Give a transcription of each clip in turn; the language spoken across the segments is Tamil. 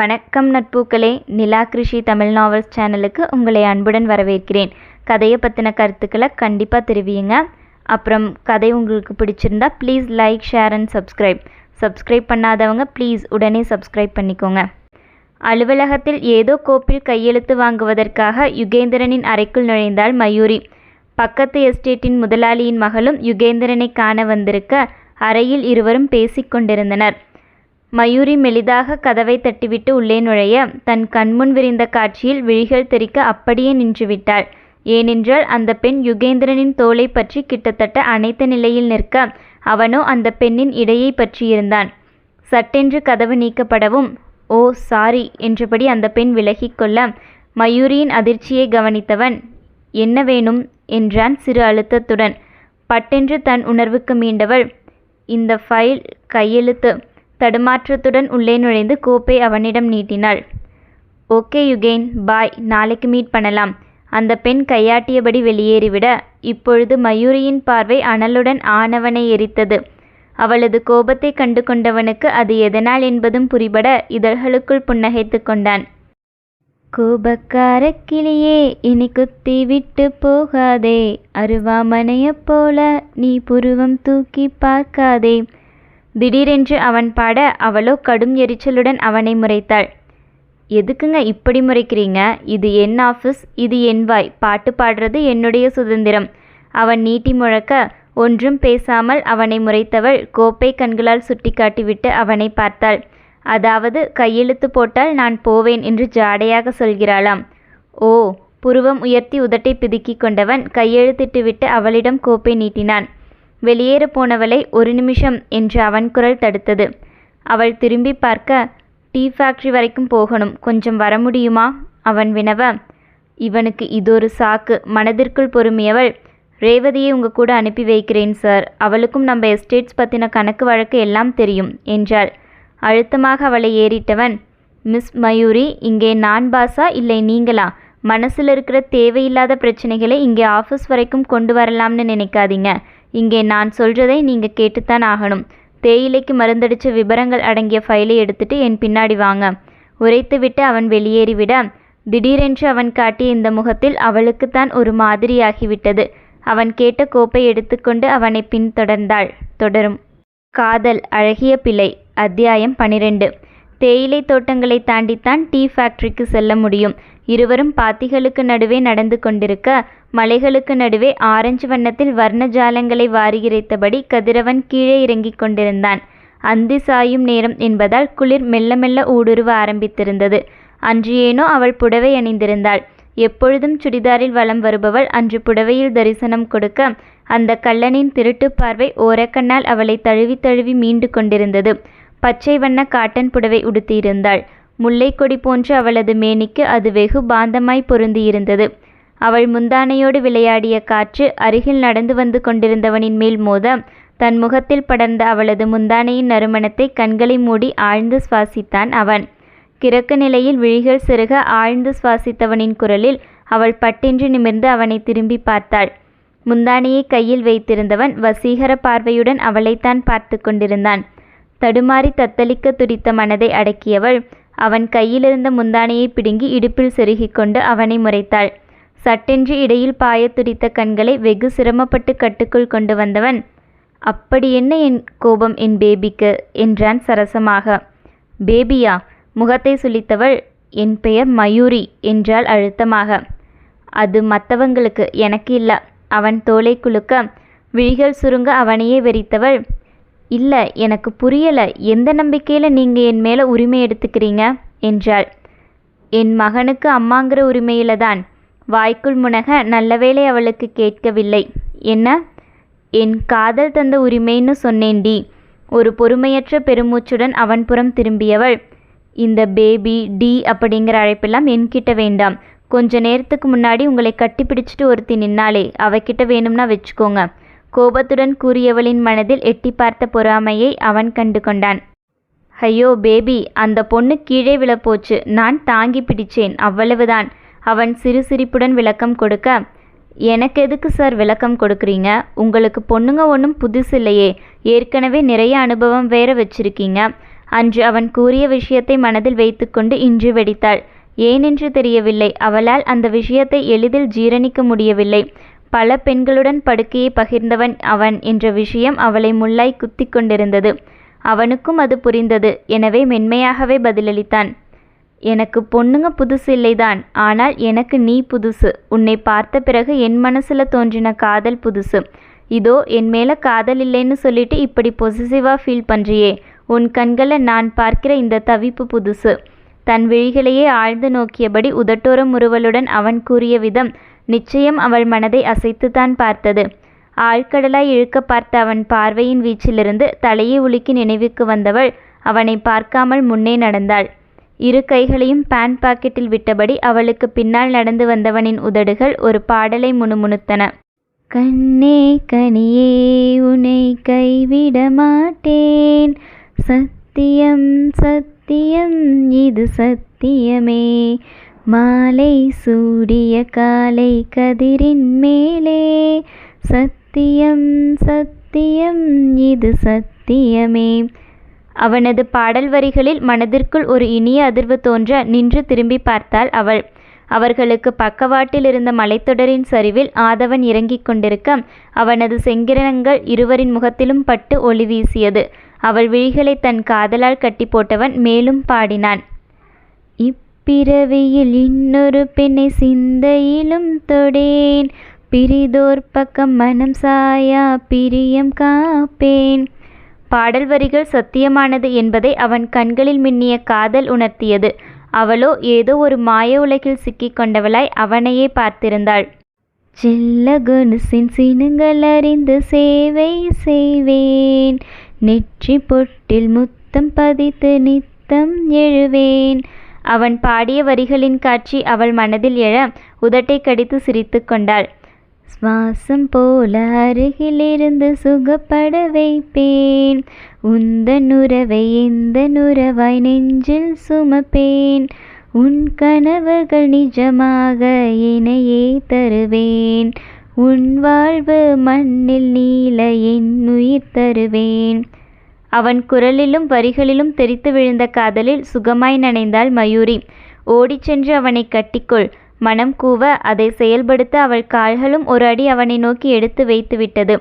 வணக்கம் நட்பூக்களே. நிலா கிருஷி தமிழ் நாவல்ஸ் சேனலுக்கு உங்களை அன்புடன் வரவேற்கிறேன். கதையை பற்றின கருத்துக்களை கண்டிப்பாக தெரிவியுங்க. அப்புறம் கதை உங்களுக்கு பிடிச்சிருந்தா please like share and subscribe subscribe பண்ணாதவங்க ப்ளீஸ் உடனே சப்ஸ்கிரைப் பண்ணிக்கோங்க. அலுவலகத்தில் ஏதோ கோப்பில் கையெழுத்து வாங்குவதற்காக யுகேந்திரனின் அறைக்குள் நுழைந்தாள் மயூரி. பக்கத்து எஸ்டேட்டின் முதலாளியின் மகளும் யுகேந்திரனை காண வந்திருக்க அறையில் இருவரும் பேசிக்கொண்டிருந்தனர். மயூரி மெலிதாக கதவை தட்டிவிட்டு உள்ளே நுழைய தன் கண்முன் விரிந்த காட்சியில் விழிகள் தெறிக்க அப்படியே நின்றுவிட்டாள். ஏனென்றால் அந்த பெண் யுகேந்திரனின் தோலை பற்றி கிட்டத்தட்ட அனைத்த நிலையில் நிற்க அவனோ அந்த பெண்ணின் இடையை பற்றியிருந்தான். சட்டென்று கதவு நீக்கப்படவும் ஓ சாரி என்றபடி அந்த பெண் விலகிக்கொள்ள மயூரியின் அதிர்ச்சியை கவனித்தவன் என்ன வேணும்? என்றான் சிறு அழுத்தத்துடன். பட்டென்று தன் உணர்வுக்கு மீண்டவள் இந்த ஃபைல் கையெழுத்து. தடுமாற்றத்துடன் உள்ளே நுழைந்து கோப்பை அவனிடம் நீட்டினாள். Okay you can. பாய். நாளைக்கு மீட் பண்ணலாம். அந்த பெண் கையாட்டியபடி வெளியேறிவிட. இப்பொழுது மயூரியின் பார்வை அனலுடன் ஆனவனை எரித்தது. அவளது கோபத்தை கண்டு கொண்டவனுக்கு அது எதனால் என்பதும் புரிபட இதழ்களுக்குள் புன்னகைத்து கொண்டான். கோபக்கார கிளியே இனி குத்தி விட்டு போகாதே. அருவாமனையப் போல நீ புருவம் தூக்கி பார்க்காதே. திடீரென்று அவன் பாட அவளோ கடும் எரிச்சலுடன் அவனை முறைத்தாள். எதுக்குங்க இப்படி முறைக்கிறீங்க? இது என் ஆஃபீஸ் இது என் வாய். பாட்டு பாடுறது என்னுடைய சுதந்திரம். அவன் நீட்டி முழக்க ஒன்றும் பேசாமல் அவனை முறைத்தவள் கோப்பை கண்களால் சுட்டிக்காட்டிவிட்டு அவனை பார்த்தாள். அதாவது கையெழுத்து போட்டால் நான் போவேன் என்று ஜாடையாக சொல்கிறாளாம். ஓ! புருவம் உயர்த்தி உதட்டை பிதுக்கிக் கொண்டவன் கையெழுத்திட்டுவிட்டு அவளிடம் கோப்பை நீட்டினான். வெளியேற போனவளை ஒரு நிமிஷம் என்று அவன் குரல் தடுத்தது. அவள் திரும்பி பார்க்க டீ ஃபேக்ட்ரி வரைக்கும் போகணும். கொஞ்சம் வர முடியுமா? அவன் வினவ இவனுக்கு இதொரு சாக்கு. மனதிற்குள் பொறுமையவள் ரேவதியை உங்க கூட அனுப்பி வைக்கிறேன் சார். அவளுக்கும் நம்ம எஸ்டேட்ஸ் பற்றின கணக்கு வழக்கு எல்லாம் தெரியும் என்றாள். அழுத்தமாக அவளை ஏறிட்டவன் மிஸ் மயூரி இங்கே நான் பாஸா இல்லை நீங்களா? மனசில் இருக்கிற தேவையில்லாத பிரச்சனைகளை இங்கே ஆஃபீஸ் வரைக்கும் கொண்டு வரலாம்னு நினைக்காதீங்க. இங்கே நான் சொல்கிறதை நீங்கள் கேட்டுத்தான் ஆகணும். தேயிலைக்கு மருந்தடிச்ச விபரங்கள் அடங்கிய ஃபைலை எடுத்துட்டு என் பின்னாடி வாங்க. உரைத்துவிட்டு அவன் வெளியேறிவிட திடீரென்று அவன் காட்டிய இந்த முகத்தில் அவளுக்குத்தான் ஒரு மாதிரியாகிவிட்டது. அவன் கேட்ட கோப்பை எடுத்துக்கொண்டு அவனை பின்தொடர்ந்தாள். தொடரும். காதல் அழகிய பிழை. அத்தியாயம் பனிரெண்டு. தேயிலை தோட்டங்களை தாண்டித்தான் டீ ஃபேக்டரிக்கு செல்ல முடியும். இருவரும் பாத்திகளுக்கு நடுவே நடந்து கொண்டிருக்க மலைகளுக்கு நடுவே ஆரஞ்சு வண்ணத்தில் வர்ண ஜாலங்களை வாரியிறைத்தபடி கதிரவன் கீழே இறங்கிக் கொண்டிருந்தான். அந்தி சாயும் நேரம் என்பதால் குளிர் மெல்ல மெல்ல ஊடுருவ ஆரம்பித்திருந்தது. அன்று ஏனோ அவள் புடவை அணிந்திருந்தாள். எப்பொழுதும் சுடிதாரில் வலம் வருபவள் அன்று புடவையில் தரிசனம் கொடுக்க அந்த கள்ளனின் திருட்டு பார்வை ஓரக்கண்ணால் அவளை தழுவி தழுவி மீண்டு கொண்டிருந்தது. பச்சை வண்ண காட்டன் புடவை உடுத்தியிருந்தாள். முல்லைக்கொடி போன்ற அவளது மேனிக்கு அது வெகு பாந்தமாய் பொருந்தியிருந்தது. அவள் முந்தானையோடு விளையாடிய காற்று அருகில் நடந்து வந்து கொண்டிருந்தவனின் மேல் மோத தன் முகத்தில் படர்ந்த அவளது முந்தானையின் நறுமணத்தை கண்களை மூடி ஆழ்ந்து சுவாசித்தான் அவன். கிறக்க நிலையில் விழிகள் சிறுக ஆழ்ந்து சுவாசித்தவனின் குரலில் அவள் பட்டென்று நிமிர்ந்து அவனை திரும்பி பார்த்தாள். முந்தானையை கையில் வைத்திருந்தவன் வசீகர பார்வையுடன் அவளைத்தான் பார்த்து கொண்டிருந்தான். தடுமாறி தத்தளிக்க துடித்த மனதை அடக்கியவள். அவன் கையிலிருந்த முந்தானையை பிடுங்கி இடுப்பில் செருகிக் கொண்டு அவனை முறைத்தாள். சட்டென்று இடையில் பாயத் துடித்த கண்களை வெகு சிரமப்பட்டு கட்டுக்குள் கொண்டு வந்தவன் அப்படி என்ன என் கோபம் என் பேபிக்கு? என்றான் சரசமாக. பேபியா முகத்தை சுளித்தவள் என் பெயர் மயூரி என்றாள் அழுத்தமாக. அது மற்றவங்களுக்கு எனக்கு இல்ல அவன் தோலை குலுக்க விழிகள் சுருங்க அவனையே வெறித்தவள் இல்லை எனக்கு புரியலை. எந்த நம்பிக்கையில் நீங்கள் என் மேலே உரிமை எடுத்துக்கிறீங்க? என்றாள். என் மகனுக்கு அம்மாங்கிற உரிமையில தான். வாய்க்குள் முனக நல்லவேளை அவளுக்கு கேட்கவில்லை. என்ன? என் காதல் தந்த உரிமைன்னு சொன்னேன்டி. ஒரு பொறுமையற்ற பெருமூச்சுடன் அவன் புறம் திரும்பியவள். இந்த பேபி டி அப்படிங்கிற அழைப்பெல்லாம் என்கிட்ட வேண்டாம். கொஞ்ச நேரத்துக்கு முன்னாடி உங்களை கட்டி பிடிச்சிட்டு ஒருத்தி நின்னாலே அவகிட்ட வேணும்னா வச்சுக்கோங்க. கோபத்துடன் கூறியவளின் மனதில் எட்டி பார்த்த பொறாமையை அவன் கண்டு கொண்டான். ஐயோ பேபி அந்த பொண்ணு கீழே விழப்போச்சு. நான் தாங்கி பிடிச்சேன். அவ்வளவுதான். அவன் சிறு சிரிப்புடன் விளக்கம் கொடுக்க எனக்கு எதுக்கு சார் விளக்கம் கொடுக்குறீங்க? உங்களுக்கு பொண்ணுங்க ஒன்றும் புதுசு இல்லையே. ஏற்கனவே நிறைய அனுபவம் வேற வச்சிருக்கீங்க. அன்று அவன் கூறிய விஷயத்தை மனதில் வைத்துக்கொண்டு இன்று வெடித்தாள். ஏனென்று தெரியவில்லை. அவளால் அந்த விஷயத்தை எளிதில் ஜீரணிக்க முடியவில்லை. பல பெண்களுடன் படுக்கையை பகிர்ந்தவன் அவன் என்ற விஷயம் அவளை முள்ளாய் குத்திக் கொண்டிருந்தது. அவனுக்கும் அது புரிந்தது. எனவே மென்மையாகவே பதிலளித்தான். எனக்கு பொண்ணுங்க புதுசு இல்லைதான். ஆனால் எனக்கு நீ புதுசு. உன்னை பார்த்த பிறகு என் மனசுல தோன்றின காதல் புதுசு. இதோ என் மேலே காதல் இல்லைன்னு சொல்லிட்டு இப்படி பொசிசிவா ஃபீல் பண்றியே. உன் கண்களை நான் பார்க்கிற இந்த தவிப்பு புதுசு. தன் விழிகளையே ஆழ்ந்து நோக்கியபடி உதட்டோரம் முறுவலுடன் அவன் கூறிய விதம் நிச்சயம் அவள் மனதை அசைத்துத்தான் பார்த்தது. ஆழ்கடலாய் இழுக்க பார்த்த அவன் பார்வையின் வீச்சிலிருந்து தலையை உலுக்கி நினைவுக்கு வந்தவள் அவனை பார்க்காமல் முன்னே நடந்தாள். இரு கைகளையும் பேண்ட் பாக்கெட்டில் விட்டபடி அவளுக்கு பின்னால் நடந்து வந்தவனின் உதடுகள் ஒரு பாடலை முணுமுணுத்தன. கண்ணே கனியே உன்னை கைவிட மாட்டேன். சத்தியம் சத்தியம் இது சத்தியமே. மாலை சூடிய காலை கதிரின் மேலே. சத்தியம் சத்தியம் இது சத்தியமே. அவனது பாடல் வரிகளில் மனதிற்குள் ஒரு இனிய அதிர்வு தோன்ற நின்று திரும்பி பார்த்தாள் அவள். அவர்களுக்கு பக்கவாட்டில் இருந்த மலைத்தொடரின் சரிவில் ஆதவன் இறங்கிக் கொண்டிருக்க அவனது செங்கிரணங்கள் இருவரின் முகத்திலும் பட்டு ஒளி வீசியது. அவள் விழிகளை தன் காதலால் கட்டி போட்டவன் மேலும் பாடினான். பிறவியில் இன்னொரு பெண்ணை சிந்தையிலும் தொடேன். பிரிதோர் பக்கம் மனம் சாயா பிரியம் காப்பேன். பாடல் வரிகள் சத்தியமானது என்பதை அவன் கண்களில் மின்னிய காதல் உணர்த்தியது. அவளோ ஏதோ ஒரு மாய உலகில் சிக்கிக் கொண்டவளாய் அவனையே பார்த்திருந்தாள். செல்ல கொலுசின் சினுங்கள் அறிந்து சேவை செய்வேன். நெற்றி பொட்டில் முத்தம் பதித்து நித்தம் எழுவேன். அவன் பாடிய வரிகளின் காட்சி அவள் மனதில் எழ உதட்டை கடித்து சிரித்து கொண்டாள். சுவாசம் போல அருகிலிருந்து சுகப்பட வைப்பேன். உந்த நுறவை எந்த நுறவாய் நெஞ்சில் சுமப்பேன். உன் கனவுகள் நிஜமாக இணையே தருவேன். உன் வாழ்வு மண்ணில் நீல என் உயிர் தருவேன். அவன் குரலிலும் வரிகளிலும் தெரித்து விழுந்த காதலில் சுகமாய் நனைந்தாள் மயூரி. ஓடிச் சென்று அவனை கட்டிக்கொள். மனம் கூவ அதை செயல்படுத்த அவள் கால்களும் ஒரு அடி அவனை நோக்கி எடுத்து வைத்து விட்டது.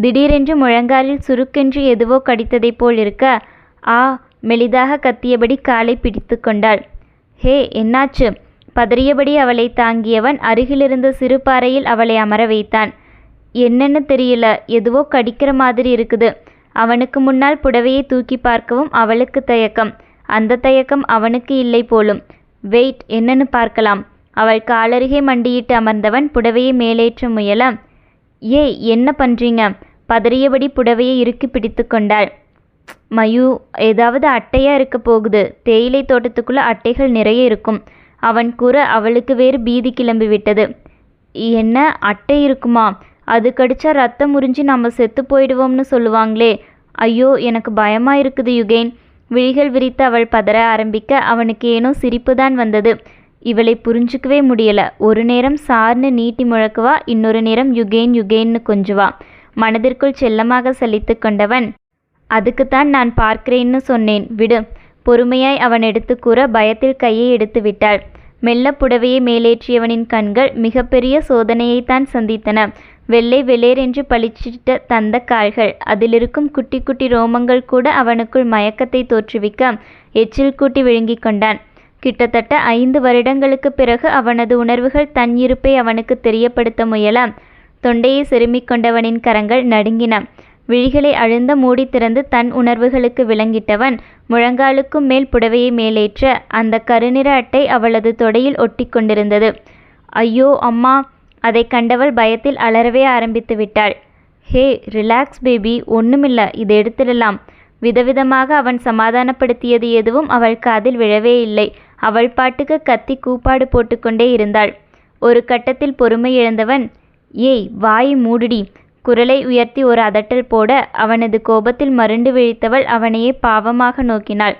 திடீரென்று முழங்காலில் சுருக்கென்று எதுவோ கடித்ததைப் போல் இருக்க ஆ மெலிதாக கத்தியபடி காலை பிடித்து கொண்டாள். ஹே என்னாச்சு? பதறியபடி அவளை தாங்கியவன் அருகிலிருந்த சிறு பாறையில் அவளை அமர வைத்தான். என்னன்னு தெரியல எதுவோ கடிக்கிற மாதிரி இருக்குது. அவனுக்கு முன்னால் புடவையை தூக்கி பார்க்கவும் அவளுக்கு தயக்கம். அந்த தயக்கம் அவனுக்கு இல்லை போலும். வெயிட் என்னன்னு பார்க்கலாம். அவள் காலருகே மண்டியிட்டு அமர்ந்தவன் புடவையை மேலேற்ற முயல ஏய் என்ன பண்றீங்க? பதறியபடி புடவையை இறுக்கி பிடித்து கொண்டாள். மயு ஏதாவது அட்டையா இருக்க போகுது. தேயிலை தோட்டத்துக்குள்ள அட்டைகள் நிறைய இருக்கும். அவன் கூற அவளுக்கு வேறு பீதி கிளம்பி விட்டது என்ன அட்டை இருக்குமா? அது கடிச்சா ரத்தம் உறிஞ்சி நம்ம செத்து போயிடுவோம்னு சொல்லுவாங்களே. ஐயோ எனக்கு பயமா இருக்குது யுகேன். விழிகள் விரித்து அவள் பதற ஆரம்பிக்க அவனுக்கு ஏனோ சிரிப்பு தான் வந்தது. இவளை புரிஞ்சுக்கவே முடியல. ஒரு நேரம் சார்னு நீட்டி முழக்குவா இன்னொரு நேரம் யுகேன் யுகேன்னு கொஞ்சுவா. மனதிற்குள் செல்லமாக சலித்து கொண்டவன் அதுக்குத்தான் நான் பார்க்கிறேன்னு சொன்னேன் விடு பொறுமையாய் அவன் எடுத்து கூற பயத்தில் கையை எடுத்து விட்டாள். மெல்ல புடவையை மேலேற்றியவனின் கண்கள் மிகப்பெரிய சோதனையைத்தான் சந்தித்தன. வெள்ளை வெளேரென்று பளிச்சிட்ட தந்த கால்கள். அதிலிருக்கும் குட்டி குட்டி ரோமங்கள் கூட அவனுக்குள் மயக்கத்தை தோற்றுவிக்க எச்சில் கூட்டி விழுங்கிக் கொண்டான். கிட்டத்தட்ட ஐந்து வருடங்களுக்கு பிறகு அவனது உணர்வுகள் தன் இருப்பை அவனுக்கு தெரியப்படுத்த முயல தொண்டையை செருமிக் கொண்டவனின் கரங்கள் நடுங்கின. விழிகளை அழுந்த மூடி திறந்து தன் உணர்வுகளுக்கு விளங்கிட்டவன் முழங்காலுக்கும் மேல் புடவையை மேலேற்ற அந்த கருநிற அட்டை அவளது தொடையில் ஒட்டி கொண்டிருந்தது. ஐயோ அம்மா! அதை கண்டவள் பயத்தில் அலறவே ஆரம்பித்து விட்டாள். ஹே ரிலாக்ஸ் பேபி ஒண்ணுமில்ல. இதை எடுத்துடலாம் விதவிதமாக அவன் சமாதானப்படுத்தியது எதுவும் அவள் காதில் விழவே இல்லை. அவள் பாட்டுக்கு கத்தி கூப்பாடு போட்டுக்கொண்டே இருந்தாள். ஒரு கட்டத்தில் பொறுமை இழந்தவன் ஏய் வாய் மூடுடி. குரலை உயர்த்தி ஒரு அதட்டல் போட அவனது கோபத்தில் மருண்டு விழித்தவள் அவனையே பாவமாக நோக்கினாள்.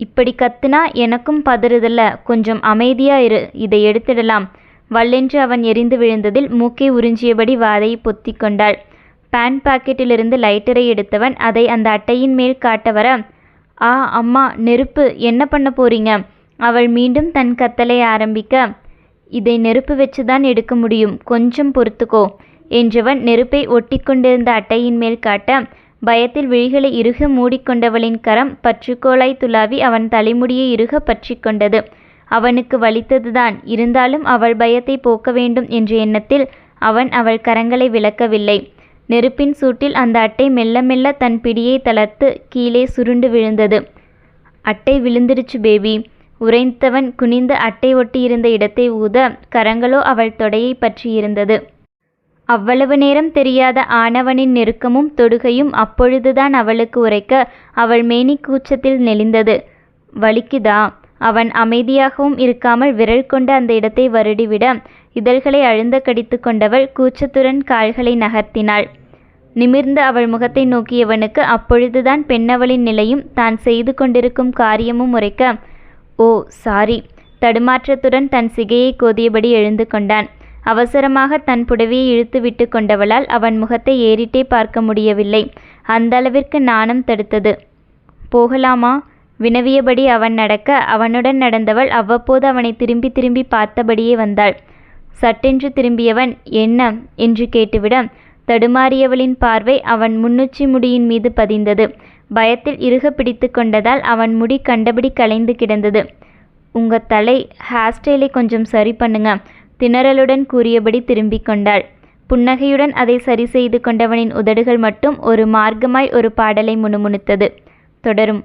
இப்படி கத்துனா எனக்கும் பதறுதல்ல. கொஞ்சம் அமைதியா இரு. இதை எடுத்துடலாம். வல்லென்று அவன் எரிந்து விழுந்ததில் மூக்கை உறிஞ்சியபடி வாதையை பொத்திக் கொண்டாள். பேண்ட் பாக்கெட்டிலிருந்து லைட்டரை எடுத்தவன் அதை அந்த அட்டையின் மேல் காட்ட வர ஆ அம்மா நெருப்பு என்ன பண்ண போறீங்க அவள் மீண்டும் தன் கத்தலை ஆரம்பிக்க இதை நெருப்பு வச்சுதான் எடுக்க முடியும். கொஞ்சம் பொறுத்துக்கோ என்றவன் நெருப்பை ஒட்டி கொண்டிருந்த அட்டையின் மேல் காட்ட பயத்தில் விழிகளை இறுக மூடிக்கொண்டவளின் கரம் பற்றுக்கோளாய் துளாவி அவன் தலைமுடியை இறுக பற்றி கொண்டது. அவனுக்கு வலித்ததுதான். இருந்தாலும் அவள் பயத்தை போக்க வேண்டும் என்ற எண்ணத்தில் அவன் அவள் கரங்களை விளக்கவில்லை. நெருப்பின் சூட்டில் அந்த அட்டை மெல்ல மெல்ல தன் பிடியை தளர்த்து கீழே சுருண்டு விழுந்தது. அட்டை விழுந்துருச்சு பேபி. உறைந்தவன் குனிந்து அட்டை ஒட்டியிருந்த இடத்தை ஊத கரங்களோ அவள் தொடையை பற்றியிருந்தது அவ்வளவு நேரம் தெரியாத ஆணவனின் நெருக்கமும் தொடுகையும் அப்பொழுதுதான் அவளுக்கு உரைக்க அவள் மேனி கூச்சத்தில் நெளிந்தது. வலிக்குதா? அவன் அமைதியாகவும் இருக்காமல் விரல் கொண்டு அந்த இடத்தை வருடிவிட இதழ்களை அழுந்த கடித்து கொண்டவள் கூச்சத்துடன் கால்களை நகர்த்தினாள். நிமிர்ந்து அவள் முகத்தை நோக்கியவனுக்கு அப்பொழுதுதான் பெண்ணவளின் நிலையும் தான் செய்து கொண்டிருக்கும் காரியமும் உரைக்க ஓ சாரி. தடுமாற்றத்துடன் தன் சிகையை கோதியபடி எழுந்து கொண்டான். அவசரமாக தன் புடவையை இழுத்து விட்டு கொண்டவளால் அவன் முகத்தை ஏறிட்டே பார்க்க முடியவில்லை. அந்த அளவிற்கு நாணம் தடுத்தது. போகலாமா? வினவியபடி அவன் நடக்க அவனுடன் நடந்தவள் அவ்வப்போது அவனை திரும்பி திரும்பி பார்த்தபடியே வந்தாள். சட்டென்று திரும்பியவன் என்ன என்று கேட்டுவிட தடுமாறியவளின் பார்வை அவன் முன்னுச்சி முடியின் மீது பதிந்தது. பயத்தில் இறுக பிடித்து கொண்டதால் அவன் முடி கண்டபடி கலைந்து கிடந்தது. உங்க தலை ஹேர் ஸ்டைலை கொஞ்சம் சரி பண்ணுங்க திணறலுடன் கூறியபடி திரும்பிக் கொண்டாள். புன்னகையுடன் அதை சரி செய்து கொண்டவனின் உதடுகள் மட்டும் ஒரு மார்க்கமாய் ஒரு பாடலை முணுமுணுத்தது. தொடரும்.